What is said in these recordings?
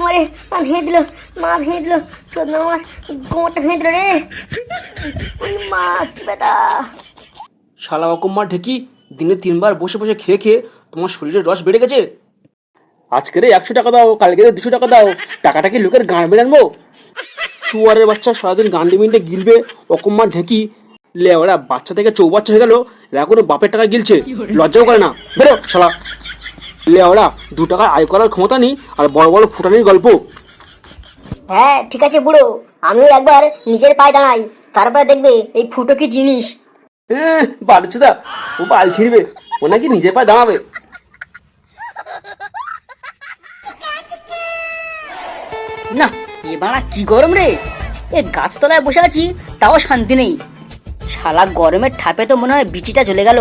উড়ি মারে মা ভেঙে দিল, মা ভেঙে দিল চোদ্দ আমার গোটা ভেঙে দিল রে। মা কি ব্যথা শালা ঢেকি, দিনে তিনবার বসে বসে খেয়ে খেয়ে তোমার শরীরের রস বেড়ে গেছে? আজকের একশো টাকা দাও কালকের দুশো টাকা দাও। টাকাটা কি লোকের গান বেড়ে আনব? শুয়ারের বাচ্চা সারাদিন গান্ডে মিন্ডে গিলবে, অকম্মার ঢেকি। লে, ওরা বাচ্চা থেকে চৌবাচ্চা হয়ে গেল এখনও বাপের টাকা গিলছে। লজ্জাও করে না। বেরো, শালা। লেওরা দু টাকা আয় করার ক্ষমতা নেই আর বড় বড় ফুটানির গল্প। হ্যাঁ ঠিক আছে বুড়ো আমিও একবার নিজের পায়ে দাঁড়াই তারপরে দেখবে এই ফুটো কি জিনিস। ও বাল ছিঁড়বে ও নাকি নিজে পায়ে দাঁড়াবে। না এবার কি গরম রে? এ গাছতলায় বসে আছি তাও শান্তি নেই। শালা গরমের ঠাপে তো মনে হয় বিচিটা চলে গেল।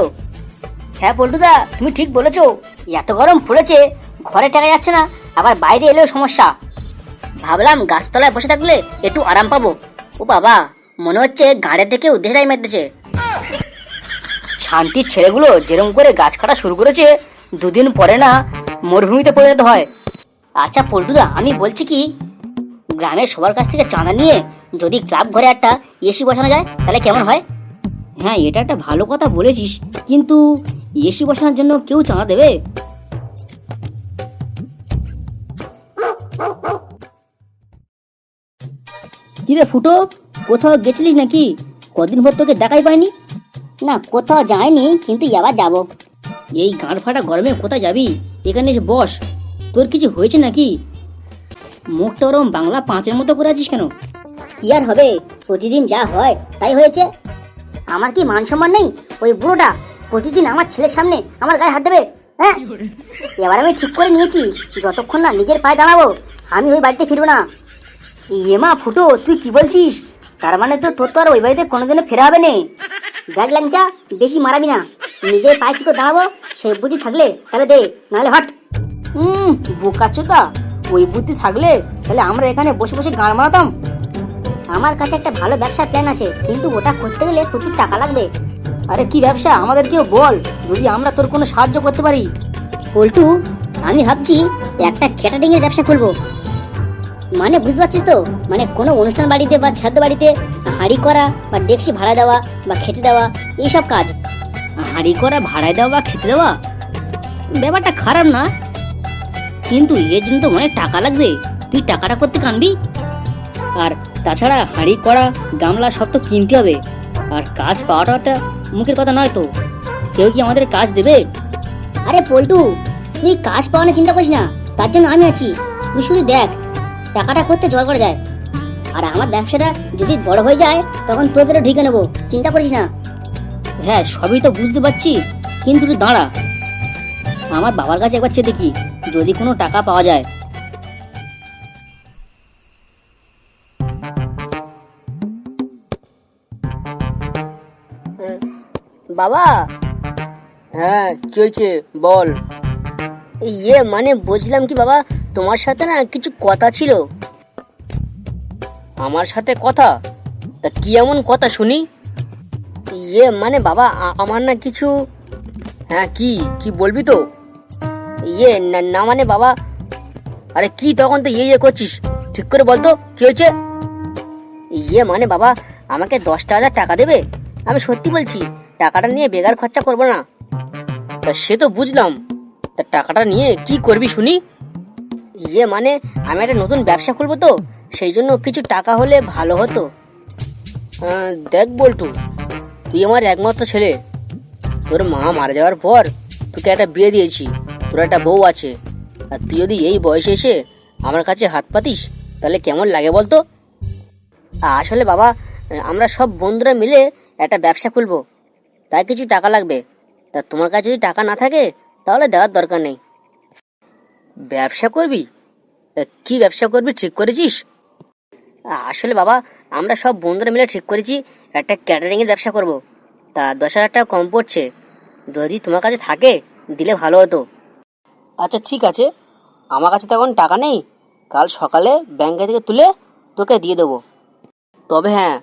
হ্যাঁ পল্টুদা তুমি ঠিক বলেছ। এত গরম পড়েছে, ঘরে টাকা যাচ্ছে না, আবার বাইরে এলেও সমস্যা। ভাবলাম গাছতলায় বসে থাকলে একটু আরাম পাবো। ও বাবা, মনে হচ্ছে গাড়ি থেকে উদ্দেশ্যটাই মেতেছে শান্তির ছেলেগুলো যেরকম করে গাছ কাটা শুরু করেছে, দুদিন পরে না মরুভূমিতে পড়ে যেতে হয়। আচ্ছা পল্টুদা, আমি বলছি কি, গ্রামের সবার কাছ থেকে চাঁদা নিয়ে যদি ক্লাব ঘরে একটা এসি বসানো যায়, তাহলে কেমন হয়? হ্যাঁ এটা একটা ভালো কথা বলেছিস, কিন্তু এসি বসানোর জন্য কেউ চাঁদা দেবে? কিরে ফুটো কোথাও গেছিলিস নাকি? কদিন ভর তোকে দেখাই পাইনি? না কোথাও যায়নি কিন্তু আবার যাব। এই গাঁড় ফাটা গরমে কোথায় যাবি? এখানে এসে বস। তোর কিছু হয়েছে নাকি? মুখটা ওরম বাংলা পাঁচের মতো করে আছিস কেন? কি আর হবে? প্রতিদিন যা হয় তাই হয়েছে। আমার কি মান সম্মান নেই? ওই বুড়োটা প্রতিদিন আমার ছেলের সামনে আমার গায়ে হাত দেবে? হ্যাঁ? এবার আমি ঠিক করে নিয়েছি। যতক্ষণ না নিজের পায়ে দাঁড়াবো, আমি ওই বাড়িতে ফিরবো না। এমা ফুটো, তুই কি বলছিস? তার মানে তো তোর তো আর ওই বাড়িতে কোনোদিনও ফেরা হবে না। দেখ ল্যাংচা, বেশি মারাবি না। নিজের পায়ে কি করে দাঁড়াবো সেই বুদ্ধি থাকলে তাহলে দে, নাহলে হট। হুম বোকাচ্ছোতা, ওই বুদ্ধি থাকলে তাহলে আমরা এখানে বসে বসে গান মারাতাম আমার কাছে একটা ভালো ব্যবসার প্ল্যান আছে, কিন্তু ওটা করতে গেলে প্রচুর টাকা লাগবে। আরে কি ব্যবসা? আমাদেরকেও বল। যদি আমরা তোর কোনো সাহায্য করতে পারি। পল্টু, আমি ভাবছি একটা ক্যাটারিং এর ব্যবসা খুলবো। মানে বুঝতে পারছিস তো? মানে কোনো অনুষ্ঠান বাড়িতে বা ছাদ্য বাড়িতে হাঁড়ি করা বা ডেকসি ভাড়া দেওয়া বা খেতে দেওয়া এইসব কাজ। হাঁড়ি করা ভাড়ায় দেওয়া বা খেতে দেওয়া? ব্যাপারটা খারাপ না। কিন্তু এর জন্য তো অনেক টাকা লাগবে। তুই টাকাটা করতে কানবি আর তাছাড়া হাঁড়ি করা, গামলা সব তো কিনতে হবে। আর কাজ পাওয়াটা মুখের কথা নয় তো? কেউ কি আমাদের কাজ দেবে? আরে পল্টু তুই কাজ পাওয়ানোর চিন্তা করিস না তার জন্য আমি আছি। তুই শুধু দেখ টাকাটা করতে জল করে যায়। আর আমার ব্যবসাটা যদি বড় হয়ে যায় তখন তোদেরও ঢেকে নেব চিন্তা করিস না। হ্যাঁ সবই তো বুঝতে পারছি কিন্তু তুই দাঁড়া। আমার বাবার কাছে একবার চেয়ে দেখি যদি কোনো টাকা পাওয়া যায়। বাবা? হ্যাঁ কি হয়েছে? বল। ইয়ে মানে বলছিলাম কি বাবা তোমার সাথে না কিছু কথা ছিল। আমার সাথে কথা? তা কি এমন কথা শুনি? ইয়ে মানে বাবা আমার না কিছু হ্যাঁ কি? কি বলবি তো? ইয়ে না মানে বাবা আরে কি তখন তো ইয়ে ইয়ে করছিস? ঠিক করে বলতো কি হয়েছে? ইয়ে মানে বাবা আমাকে দশটা হাজার টাকা দেবে। আমি সত্যি বলছি টাকাটা নিয়ে বেকার খরচা করব না? তা সে তো বুঝলাম। তা টাকাটা নিয়ে কি করবি শুনি? ইয়ে মানে আমি একটা নতুন ব্যবসা খুলবো তো, সেই জন্য কিছু টাকা হলে ভালো হতো। দেখ বল্টু, তুই আমার একমাত্র ছেলে। তোর মা মারা যাওয়ার পর তোকে একটা বিয়ে দিয়েছি, তোর একটা বউ আছে। আর তুই যদি এই বয়সে এসে আমার কাছে হাত পাতিস, তাহলে কেমন লাগে বলতো? আসলে বাবা, আমরা সব বন্ধুরা মিলে একটা ব্যবসা খুলবো। তাই কিছু টাকা লাগবে। তা তোমার কাছে যদি টাকা না থাকে, তাহলে দেওয়ার দরকার নেই। ব্যবসা করবি? কি ব্যবসা করবি ঠিক করেছিস? আসলে বাবা, আমরা সব বন্ধুরা মিলে ঠিক করেছি, একটা ক্যাটারিংয়ের ব্যবসা করব। তা দশ হাজার টাকা কম পড়ছে। যদি তোমার কাছে থাকে, দিলে ভালো হতো। আচ্ছা ঠিক আছে। আমার কাছে তো এখন টাকা নেই। কাল সকালে ব্যাংকে থেকে তুলে তোকে দিয়ে দেবো। তবে হ্যাঁ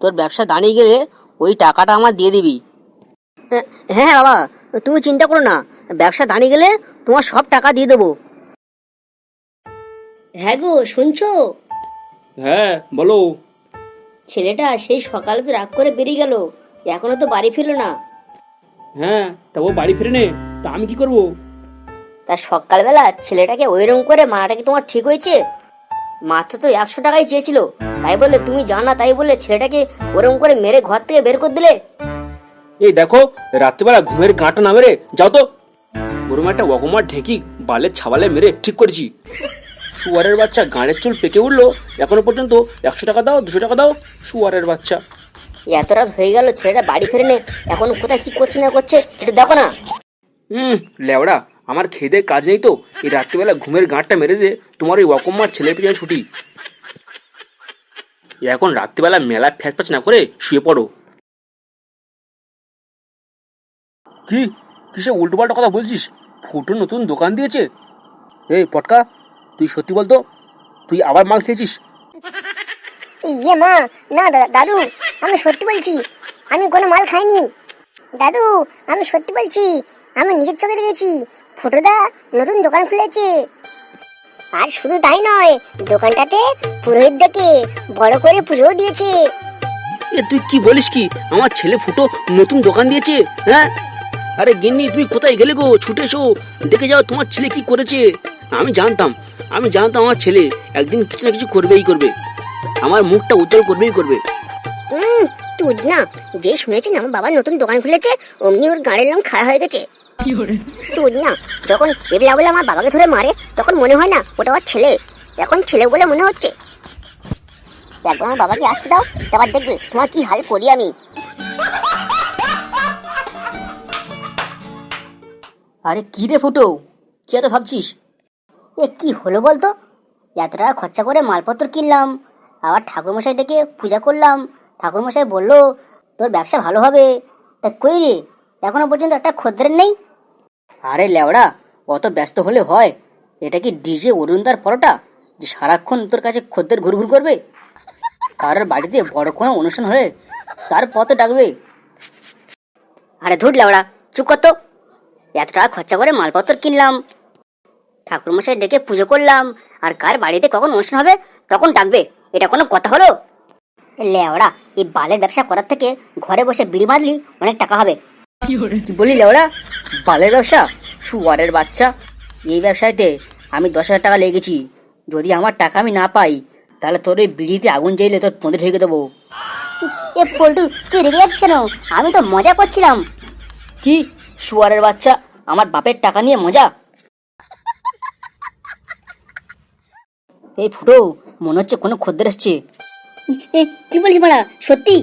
তোর ব্যবসা দাঁড়িয়ে গেলে ওই টাকাটা আমার দিয়ে দিবি। হ্যাঁ, হ্যাঁ বাবা তুমি চিন্তা করো না। ব্যবসা দাঁড়িয়ে গেলে তোমার সব টাকা দিয়ে দেবো। হ্যাঁ গো শুনছো? হ্যাঁ বলো। ছেলেটা সেই সকালে তো রাগ করে বেরিয়ে গেল এখনও তো বাড়ি ফিরলো না। হ্যাঁ তা ও বাড়ি ফিরে নে তা আমি কি করব? তা সকালবেলা ছেলেটাকে ওইরকম করে মারাটা কি তোমার ঠিক হয়েছে? মাত্র তো একশো টাকাই চেয়েছিল তাই বলে তুমি জানা তাই বলে ছেলেটাকে ওরকম করে মেরে ঘর থেকে বের করে দিলে? এই দেখো রাত্রিবেলা ঘুমের গাঁটা না মেরে যাও তো। ওরম একটা অকমার ঢেকি বালের ছাবালে মেরে ঠিক করেছি। শুয়ারের বাচ্চা গাঁড়ের চুল পেকে উঠল এখনও পর্যন্ত একশো টাকা দাও দুশো টাকা দাও শুয়ারের বাচ্চা। এত রাত হয়ে গেল ছেলেটা বাড়ি ফেরে নে এখন কোথায় কি করছে না করছে একটু দেখো না। হুম লেওড়া আমার খেদে কাজ নেই তো এই রাত্রিবেলা ঘুমের গাঁটটা মেরে দিয়ে তোমার ওই অকম্মার ছেলের পিছনে ছুটি। এখন রাত্রিবেলা মেলা ফ্যাচ ফ্যাচ না করে শুয়ে পড়ো। কি? কিসে উল্টো পাল্টা কথা বলছিস? ফুটো নতুন দোকান দিয়েছে। এই পটকা তুই সত্যি বলতো? তুই আবার মাল খেয়েছিস? ইয়ে মা না দাদা আমি সত্যি বলছি আমি কোনো মাল খাইনি। দাদু আমি সত্যি বলছি আমি নিজের চোখে দেখেছি ফুটোদা নতুন দোকান খুলেছে। আর শুধু তাই নয় দোকানটাতে পুরোহিত ডেকে বড় করে পুজোও দিয়েছে। এ তুই কি বলিস কি? আমার ছেলে ফুটো নতুন দোকান দিয়েছে হ্যাঁ? আরে গিন্নি তুমি কোথায় গেলে গো? ছুটে এসো। দেখে যাও তোমার ছেলে কি করেছে। আমি জানতাম আমি জানতাম আমার ছেলে একদিন কিছু না কিছু করবেই করবে। আমার মুখটা উজ্জ্বল করবেই করবে। তুই না যে শুনেছেন আমার বাবা নতুন দোকান খুলেছে অমনি ওর গাড়ির নাম খাড়া হয়ে গেছে। তুই না যখন এবলা বলে আমার বাবাকে ধরে মারে তখন মনে হয় না ওটা ওর ছেলে। এখন ছেলে বলে মনে হচ্ছে। একবার আমার বাবাকে আসতে দাও তারপর দেখবে তোমার কি হাল করি আমি। আরে কি রে ফুটো? কি এত ভাবছিস? এ কি হলো বলতো? এত টাকা খরচা করে মালপত্র কিনলাম আবার ঠাকুরমশাই ডেকে পূজা করলাম। ঠাকুরমশাই বলল তোর ব্যবসা ভালো হবে। তা কই রে? এখনও পর্যন্ত একটা খদ্দের নেই? আরে লেওড়া অত ব্যস্ত হলে হয়। এটা কি ডিজে অরুণদার পরোটা যে সারাক্ষণ তোর কাছে খদ্দের ঘুরঘুর করবে? কারোর বাড়িতে বড় কোনো অনুষ্ঠান হলে তার পথ ডাকবে। আরে ধুর লেওড়া চুপ কর তো। এত টাকা খরচা করে মালপত্র কিনলাম। ঠাকুরমশাই ডেকে পুজো করলাম। আর কার বাড়িতে কখন অনুষ্ঠান হবে তখন ডাকবে। এটা কোনো কথা হলো? লেওড়া এই বালের ব্যবসা করার থেকে ঘরে বসে বিড়ি বাঁধলি অনেক টাকা হবে। কি বলি লেওড়া? বালের ব্যবসা? শুয়ারের বাচ্চা? এই ব্যবসায়তে আমি দশ হাজার টাকা লেগেছি। যদি আমার টাকা আমি না পাই তাহলে তোর ওই বিড়িতে আগুন জ্বাইলে তোর পঁদে ঢেকে দেবো। এ পল্টু তুই রেগে যাচ্ছিস কেন? আমি তো মজা করছিলাম। কি? শুয়ারের বাচ্চা, আমার বাপের টাকা নিয়ে মজা। এই ফুটো, মনে হচ্ছে কোনো খদ্দের এসছে। কি বলছিস মারা, সত্যি?